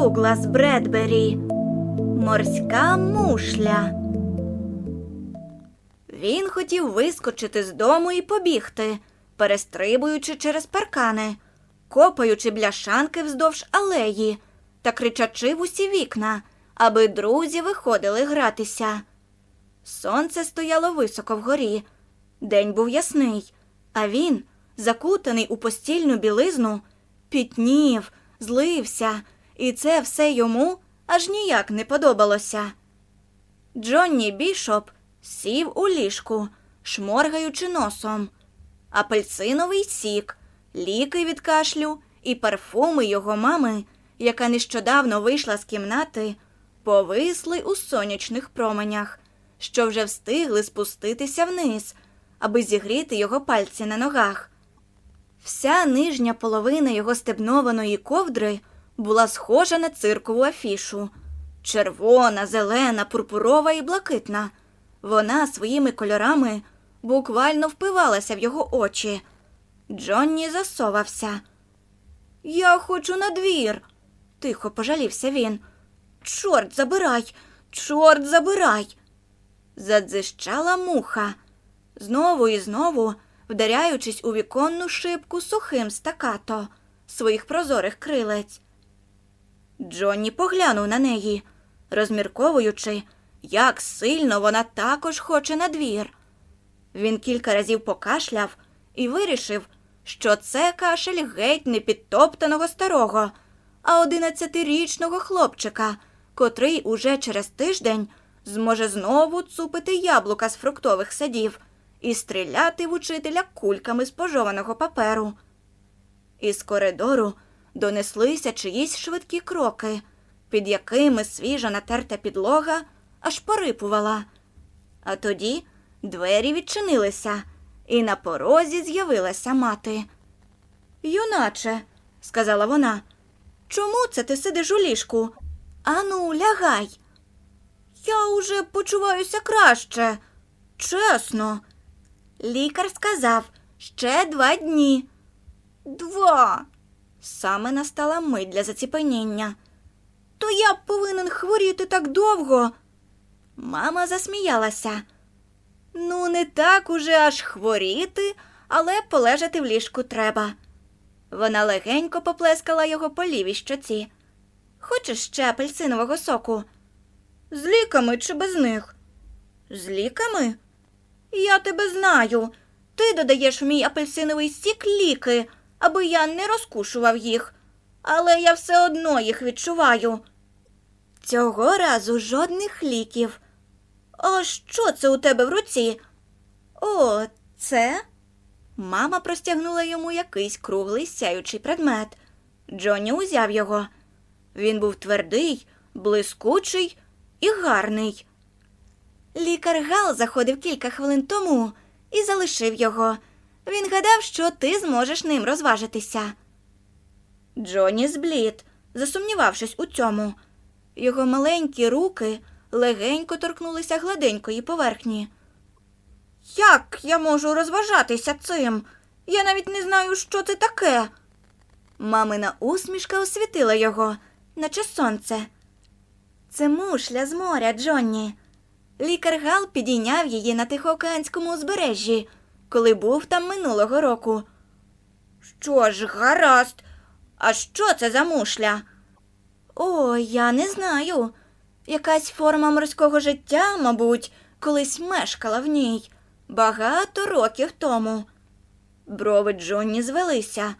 Дуглас Бредбері. Морська мушля. Він хотів вискочити з дому і побігти, перестрибуючи через паркани, копаючи бляшанки вздовж алеї та кричачи в усі вікна, аби друзі виходили гратися. Сонце стояло високо вгорі. День був ясний, а він, закутаний у постільну білизну, пітнів, злився, і це все йому аж ніяк не подобалося. Джонні Бішоп сів у ліжку, шморгаючи носом. Апельсиновий сік, ліки від кашлю і парфуми його мами, яка нещодавно вийшла з кімнати, повисли у сонячних променях, що вже встигли спуститися вниз, аби зігріти його пальці на ногах. Вся нижня половина його стебнованої ковдри була схожа на циркову афішу. Червона, зелена, пурпурова і блакитна. Вона своїми кольорами буквально впивалася в його очі. Джонні засовався. Я хочу на двір», – тихо пожалівся він. Чорт забирай, чорт забирай. Задзищала муха, знову і знову вдаряючись у віконну шибку сухим стакато своїх прозорих крилець. Джонні поглянув на неї, розмірковуючи, як сильно вона також хоче на двір. Він кілька разів покашляв і вирішив, що це кашель геть не підтоптаного старого, а одинадцятирічного хлопчика, котрий уже через тиждень зможе знову цупити яблука з фруктових садів і стріляти в учителя кульками з пожованого паперу. Із коридору донеслися чиїсь швидкі кроки, під якими свіжа натерта підлога аж порипувала. А тоді двері відчинилися, і на порозі з'явилася мати. Юначе, сказала вона, чому це ти сидиш у ліжку? Ану, лягай. Я уже почуваюся краще. Чесно. Лікар сказав ще два дні. Два. Саме настала мить для заціпеніння. То я повинен хворіти так довго. Мама засміялася. Ну, не так уже аж хворіти, але полежати в ліжку треба. Вона легенько поплескала його по лівій щоці. Хочеш ще апельсинового соку? З ліками чи без них? З ліками? Я тебе знаю. Ти додаєш в мій апельсиновий сік ліки, аби я не розкушував їх, але я все одно їх відчуваю. Цього разу жодних ліків. А що це у тебе в руці? О, це. Мама простягнула йому якийсь круглий сяючий предмет. Джонні узяв його. Він був твердий, блискучий і гарний. Лікар Гал заходив кілька хвилин тому і залишив його. Він гадав, що ти зможеш ним розважитися. Джонні зблід, засумнівавшись у цьому. Його маленькі руки легенько торкнулися гладенької поверхні. Як я можу розважатися цим? Я навіть не знаю, що це таке. Мамина усмішка освітила його, наче сонце. Це мушля з моря, Джонні. Лікар Гал підійняв її на Тихоокеанському узбережжі, коли був там минулого року. Що ж, гаразд, а що це за мушля? О, я не знаю. Якась форма морського життя, мабуть, колись мешкала в ній багато років тому. Брови Джонні звелися.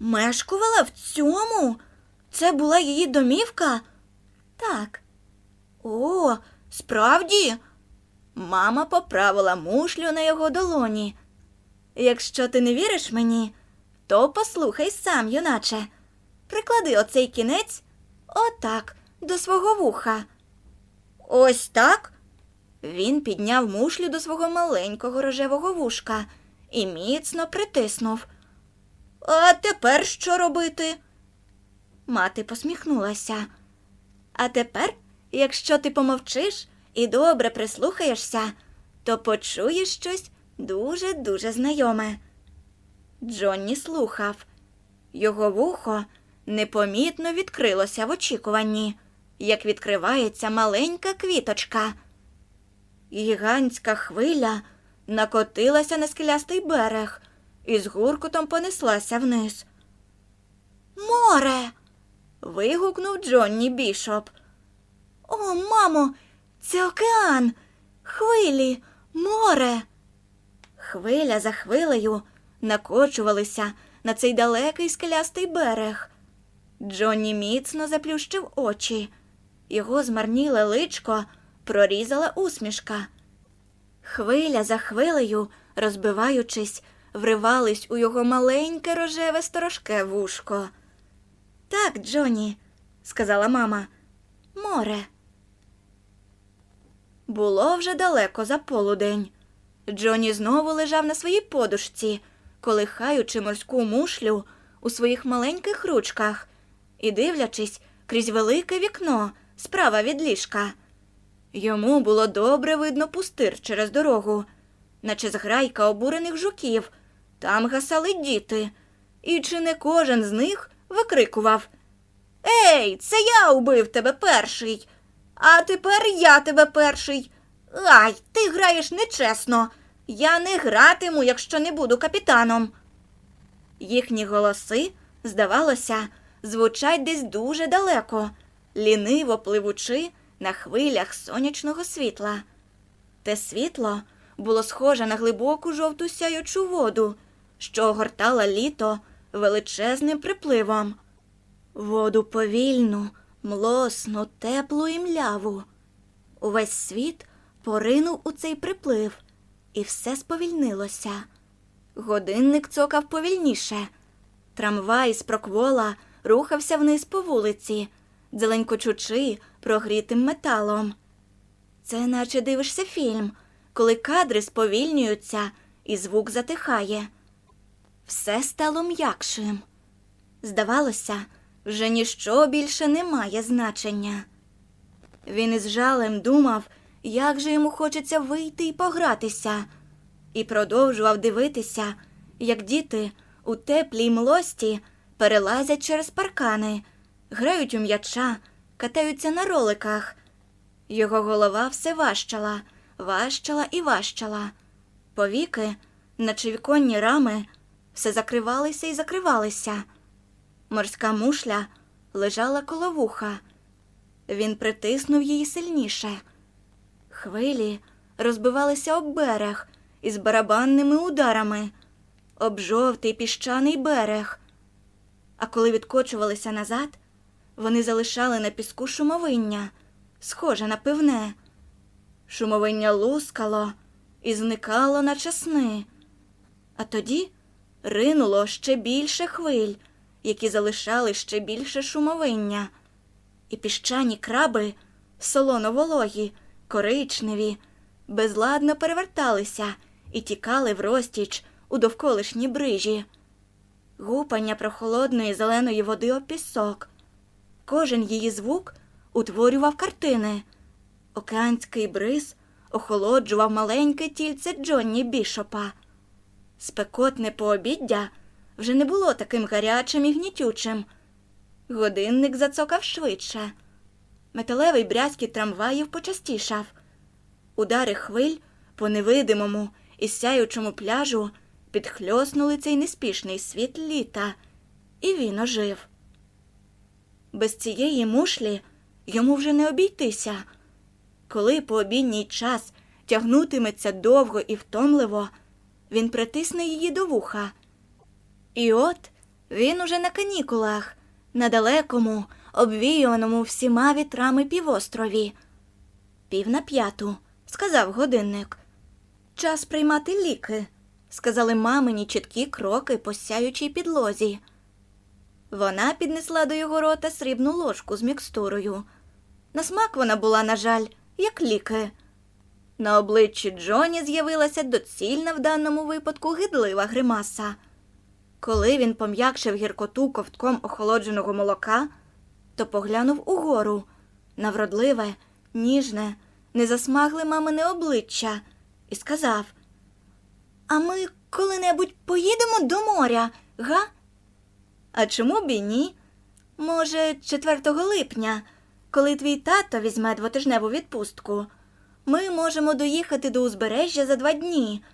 Мешкувала в цьому? Це була її домівка? Так. О, справді? Мама поправила мушлю на його долоні. Якщо ти не віриш мені, то послухай сам, юначе. Приклади оцей кінець отак, до свого вуха. Ось так. Він підняв мушлю до свого маленького рожевого вушка і міцно притиснув. А тепер що робити? Мати посміхнулася. А тепер, якщо ти помовчиш і добре прислухаєшся, то почуєш щось дуже-дуже знайоме. Джонні слухав. Його вухо непомітно відкрилося в очікуванні, як відкривається маленька квіточка. Гігантська хвиля накотилася на скелястий берег і з гуркутом понеслася вниз. Море. вигукнув Джонні Бішоп. О, мамо, це океан, хвилі, море. Хвиля за хвилею накочувалися на цей далекий скелястий берег. Джонні міцно заплющив очі. Його змарніле личко прорізала усмішка. Хвиля за хвилею, розбиваючись, вривались у його маленьке рожеве сторожке вушко. Так, Джонні, сказала мама, море. Було вже далеко за полудень. Джонні знову лежав на своїй подушці, колихаючи морську мушлю у своїх маленьких ручках і дивлячись крізь велике вікно справа від ліжка. Йому було добре видно пустир через дорогу, наче зграйка обурених жуків. Там гасали діти, і чи не кожен з них викрикував Ей, це я убив тебе перший, а тепер я тебе перший. Ай, ти граєш нечесно. Я не гратиму, якщо не буду капітаном. Їхні голоси, здавалося, звучать десь дуже далеко, ліниво пливучи на хвилях сонячного світла. Те світло було схоже на глибоку жовту сяючу воду, що огортала літо величезним припливом. Воду повільну, млосну, теплу і мляву. Увесь світ поринув у цей приплив, і все сповільнилося. Годинник цокав повільніше. Трамвай з проквола рухався вниз по вулиці, дзеленькочучи прогрітим металом. Це наче дивишся фільм, коли кадри сповільнюються і звук затихає. Все стало м'якшим. Здавалося, вже ніщо більше не має значення. Він із жалем думав, як же йому хочеться вийти і погратися, і продовжував дивитися, як діти у теплій млості перелазять через паркани, грають у м'яча, катаються на роликах. Його голова все важчала, важчала і важчала. Повіки, наче віконні рами, все закривалися і закривалися. Морська мушля лежала коло вуха. Він притиснув її сильніше. Хвилі розбивалися об берег із барабанними ударами, об жовтий піщаний берег. А коли відкочувалися назад, вони залишали на піску шумовиння, схоже на пивне. Шумовиння лускало і зникало, наче сни. А тоді ринуло ще більше хвиль, які залишали ще більше шумовиння, і піщані краби, солоно-вологі, коричневі, безладно переверталися і тікали в розтіч у довколишні брижі. Гупання прохолодної зеленої води об пісок. Кожен її звук утворював картини. Океанський бриз охолоджував маленьке тільце Джонні Бішопа. Спекотне пообіддя вже не було таким гарячим і гнітючим. Годинник зацокав швидше. Металевий брязкіт трамваїв почастішав. Удари хвиль по невидимому і сяючому пляжу підхльоснули цей неспішний світ літа, і він ожив. Без цієї мушлі йому вже не обійтися. Коли пообідній час тягнутиметься довго і втомливо, він притисне її до вуха. І от він уже на канікулах, на далекому, обвіюваному всіма вітрами півострові. Пів на п'яту, сказав годинник. Час приймати ліки, сказали мамині чіткі кроки по сяючій підлозі. Вона піднесла до його рота срібну ложку з мікстурою. На смак вона була, на жаль, як ліки. На обличчі Джоні з'явилася доцільна в даному випадку гидлива гримаса. Коли він пом'якшив гіркоту ковтком охолодженого молока, то поглянув угору на вродливе, ніжне, незасмагле мамине обличчя і сказав: А ми коли-небудь поїдемо до моря, га? А чому б і ні? Може, 4 липня, коли твій тато візьме двотижневу відпустку, ми можемо доїхати до узбережжя за два дні,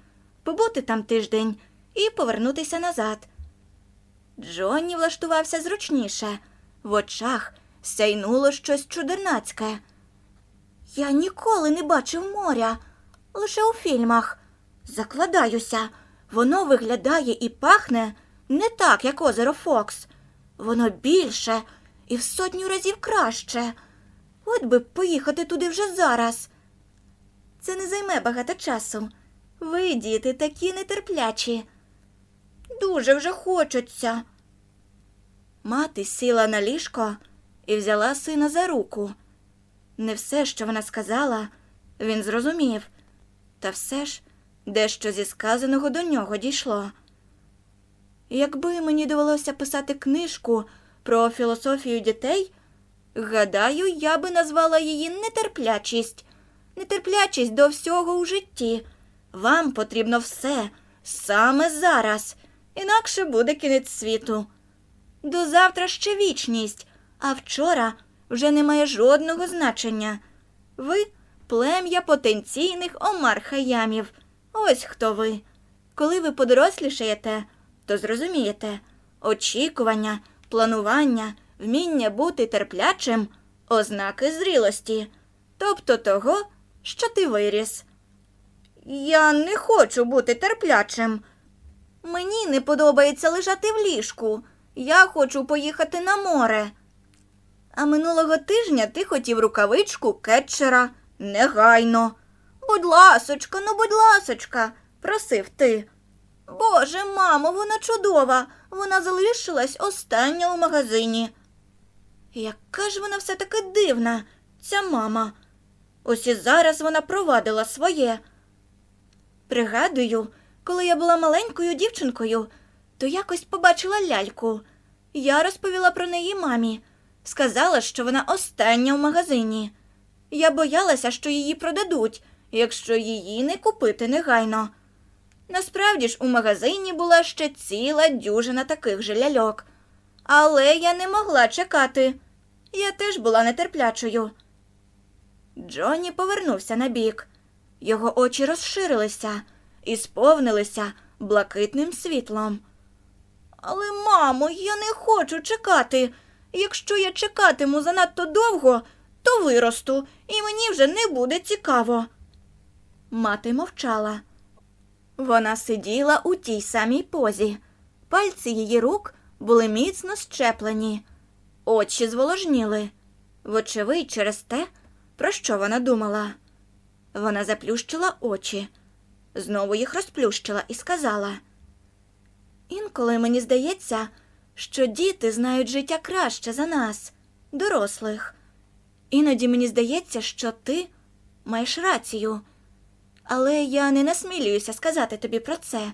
побути там тиждень і повернутися назад. Джонні влаштувався зручніше. В очах сяйнуло щось чудернацьке. Я ніколи не бачив моря, лише у фільмах. Закладаюся, воно виглядає і пахне не так, як озеро Фокс. Воно більше і в сотню разів краще. От би поїхати туди вже зараз. Це не займе багато часу. Ви, діти, такі нетерплячі. Дуже вже хочеться. Мати сіла на ліжко і взяла сина за руку. Не все, що вона сказала, він зрозумів, та все ж дещо зі сказаного до нього дійшло. Якби мені довелося писати книжку про філософію дітей, гадаю, я би назвала її нетерплячість. Нетерплячість до всього у житті. Вам потрібно все саме зараз, інакше буде кінець світу. До завтра ще вічність, а вчора вже не має жодного значення. Ви плем'я потенційних омар-хаямів. Ось хто ви. Коли ви подорослішаєте, то зрозумієте очікування, планування, вміння бути терплячим ознаки зрілості, тобто того, що ти виріс. Я не хочу бути терплячим. Мені не подобається лежати в ліжку. Я хочу поїхати на море. А минулого тижня ти хотів рукавичку кетчера негайно. Будь ласочка, ну будь ласочка, просив ти. Боже, мамо, вона чудова. Вона залишилась остання у магазині. Яка ж вона все таки дивна, ця мама. Ось і зараз вона провадила своє. Пригадую, коли я була маленькою дівчинкою, то якось побачила ляльку. Я розповіла про неї мамі. Сказала, що вона остання в магазині. Я боялася, що її продадуть, якщо її не купити негайно. Насправді ж у магазині була ще ціла дюжина таких же ляльок. Але я не могла чекати. Я теж була нетерплячою. Джонні повернувся на бік. Його очі розширилися і сповнилися блакитним світлом. Але, мамо, я не хочу чекати. Якщо я чекатиму занадто довго, то виросту, і мені вже не буде цікаво. Мати мовчала. Вона сиділа у тій самій позі. Пальці її рук були міцно щеплені, очі зволожніли. Вочевидь, через те, про що вона думала. Вона заплющила очі, знову їх розплющила і сказала. Інколи мені здається, що діти знають життя краще за нас, дорослих. Іноді мені здається, що ти маєш рацію. Але я не насмілююся сказати тобі про це,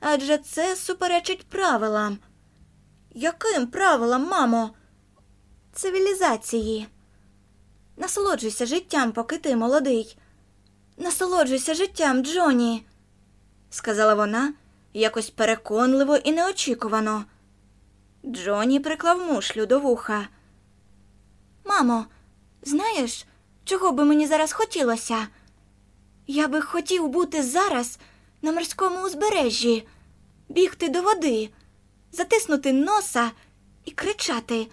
адже це суперечить правилам. Яким правилам, мамо? Цивілізації. Насолоджуйся життям, поки ти молодий. Насолоджуйся життям, Джоні, сказала вона якось переконливо і неочікувано. Джоні приклав мушлю до вуха. Мамо, знаєш, чого би мені зараз хотілося? Я би хотів бути зараз на морському узбережжі, бігти до води, затиснути носа і кричати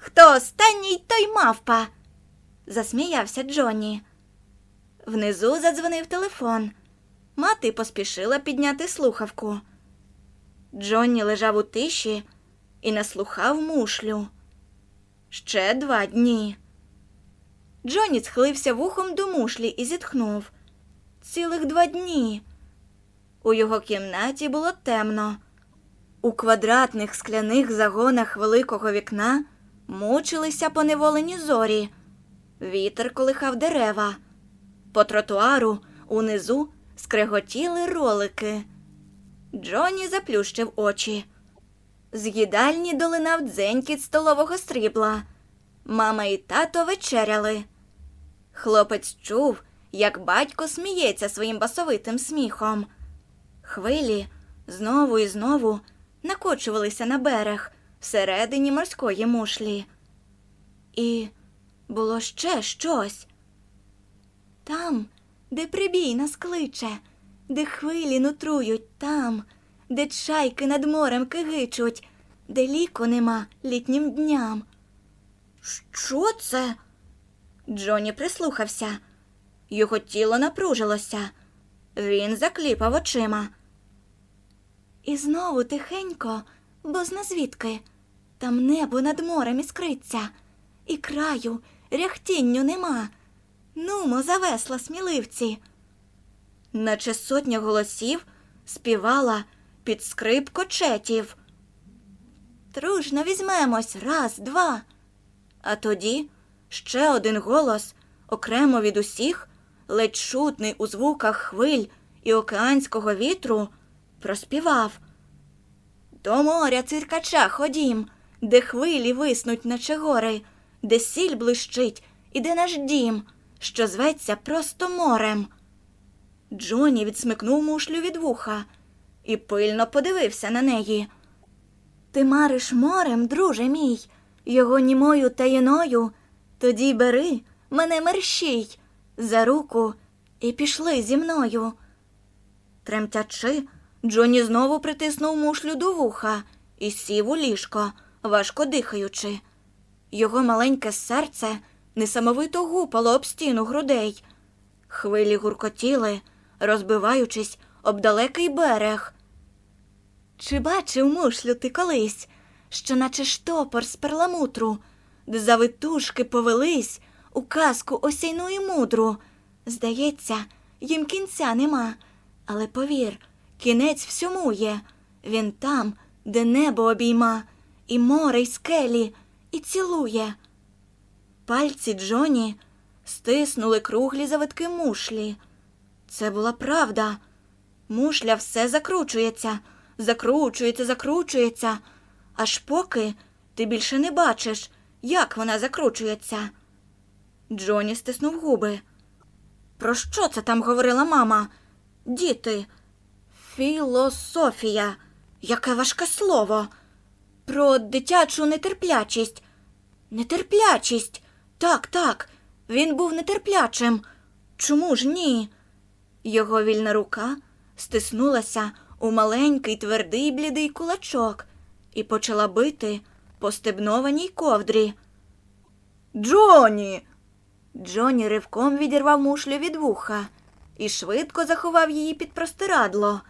Хто останній, той мавпа. засміявся Джонні. Внизу задзвонив телефон. Мати поспішила підняти слухавку. Джонні лежав у тиші і наслухав мушлю. Ще два дні. Джонні схилився вухом до мушлі і зітхнув. Цілих два дні. У його кімнаті було темно. У квадратних скляних загонах великого вікна мучилися поневолені зорі. Вітер колихав дерева. По тротуару унизу скреготіли ролики. Джонні заплющив очі. З їдальні долинав дзенькіт столового срібла. Мама і тато вечеряли. Хлопець чув, як батько сміється своїм басовитим сміхом. Хвилі знову і знову накочувалися на берег, всередині морської мушлі. І було ще щось. Там, де прибій нас кличе, де хвилі нутрують там, де чайки над морем кигичуть, де ліку нема літнім дням. Що це? Джоні прислухався. Його тіло напружилося. Він закліпав очима. І знову тихенько, бо зна звідки. Там небо над морем іскриться, і краю ряхтінню нема. Нумо завесла сміливці. Наче сотня голосів співала під скрип кочетів. Дружно візьмемось раз, два. А тоді ще один голос, окремо від усіх, ледь чутний у звуках хвиль і океанського вітру, проспівав. До моря циркача ходім, де хвилі виснуть, наче гори, де сіль блищить і де наш дім, що зветься просто морем. Джоні відсмикнув мушлю від вуха і пильно подивився на неї. Ти мариш морем, друже мій, його німою таїною. Тоді бери мене мерщій за руку і пішли зі мною. Тремтячи, Джоні знову притиснув мушлю до вуха і сів у ліжко, важко дихаючи. Його маленьке серце несамовито гупало об стіну грудей. Хвилі гуркотіли, розбиваючись об далекий берег. Чи бачив мушлю ти колись, що наче штопор з перламутру, де завитушки повелись у казку осяйну і мудру? Здається, їм кінця нема, але повір, кінець всьому є. Він там, де небо обійма, і море, й скелі, і цілує. Пальці Джоні стиснули круглі завитки мушлі. Це була правда. Мушля все закручується, закручується, закручується, аж поки ти більше не бачиш, як вона закручується. Джоні стиснув губи. Про що це там говорила мама? Діти, філософія. Яке важке слово. Про дитячу нетерплячість. Нетерплячість. Так, так. Він був нетерплячим. Чому ж ні? Його вільна рука стиснулася у маленький твердий блідий кулачок і почала бити по стебнованій ковдрі. Джоні. Джоні ривком відірвав мушлю від вуха і швидко заховав її під простирадло.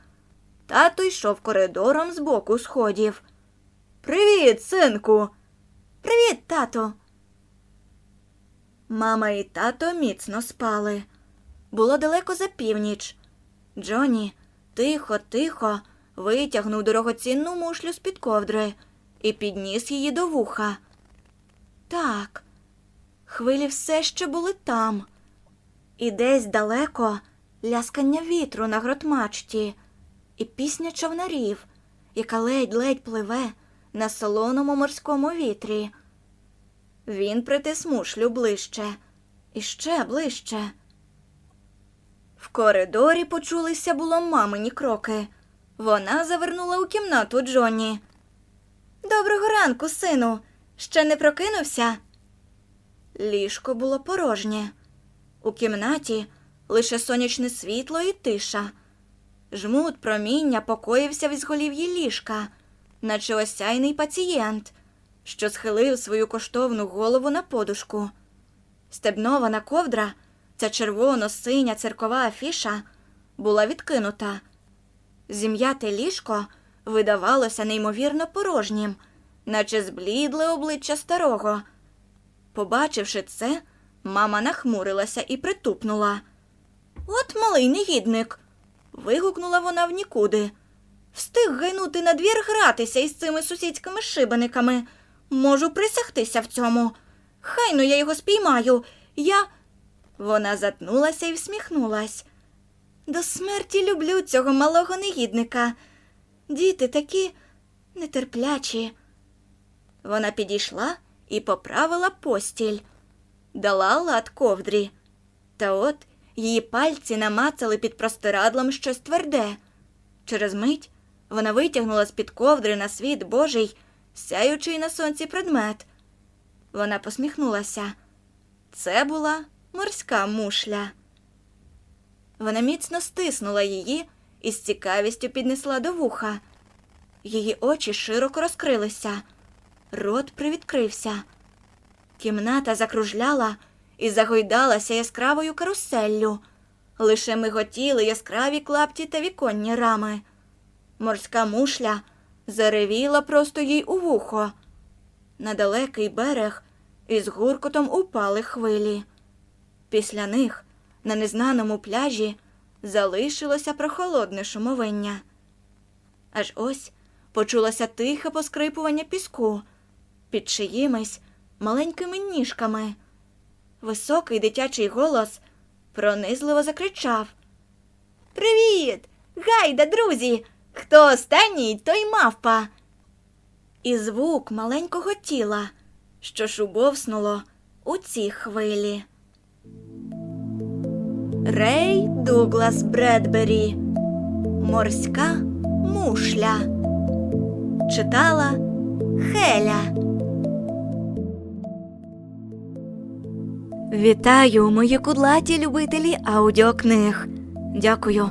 Тато йшов коридором з боку сходів. Привіт, синку. Привіт, тато. Мама і тато міцно спали. Було далеко за північ. Джоні тихо, тихо витягнув дорогоцінну мушлю з-під ковдри і підніс її до вуха. Так, хвилі все ще були там, і десь далеко ляскання вітру на гротмачті, і пісня човнарів, яка ледь-ледь пливе на солоному морському вітрі. Він притис мушлю ближче і ще ближче. В коридорі почулися було мамині кроки. Вона завернула у кімнату Джонні. Доброго ранку, сину. Ще не прокинувся? Ліжко було порожнє. У кімнаті лише сонячне світло і тиша. Жмут проміння покоївся в ізголів'ї ліжка, наче осяйний пацієнт, що схилив свою коштовну голову на подушку. Стебнована ковдра, ця червоно-синя церкова афіша, була відкинута. Зім'яте ліжко видавалося неймовірно порожнім, наче зблідле обличчя старого. Побачивши це, мама нахмурилася і притупнула. От малий негідник. вигукнула вона в нікуди. Встиг гайнути на двір гратися із цими сусідськими шибениками. Можу присягтися в цьому. Хайно я його спіймаю. Я. Вона затнулася і всміхнулась. До смерті люблю цього малого негідника. Діти такі нетерплячі. Вона підійшла і поправила постіль, дала лад ковдрі. Та от її пальці намацали під простирадлом щось тверде. Через мить вона витягнула з-під ковдри на світ Божий сяючий на сонці предмет. Вона посміхнулася. Це була морська мушля. Вона міцно стиснула її і з цікавістю піднесла до вуха. Її очі широко розкрилися, рот привідкрився. Кімната закружляла і загойдалася яскравою каруселлю. Лише миготіли яскраві клапті та віконні рами. Морська мушля заревіла просто їй у вухо. На далекий берег із гуркотом упали хвилі. Після них на незнаному пляжі залишилося прохолодне шумовиння. Аж ось почулося тихе поскрипування піску під чиїмись маленькими ніжками. Високий дитячий голос пронизливо закричав Привіт! Гайда, друзі! Хто останній, той мавпа. І звук маленького тіла, що шубовснуло у ці хвилі. Рей Дуглас Бредбері Морська мушля. Читала Хеля. Вітаю, мої кудлаті любителі аудіокниг. Дякую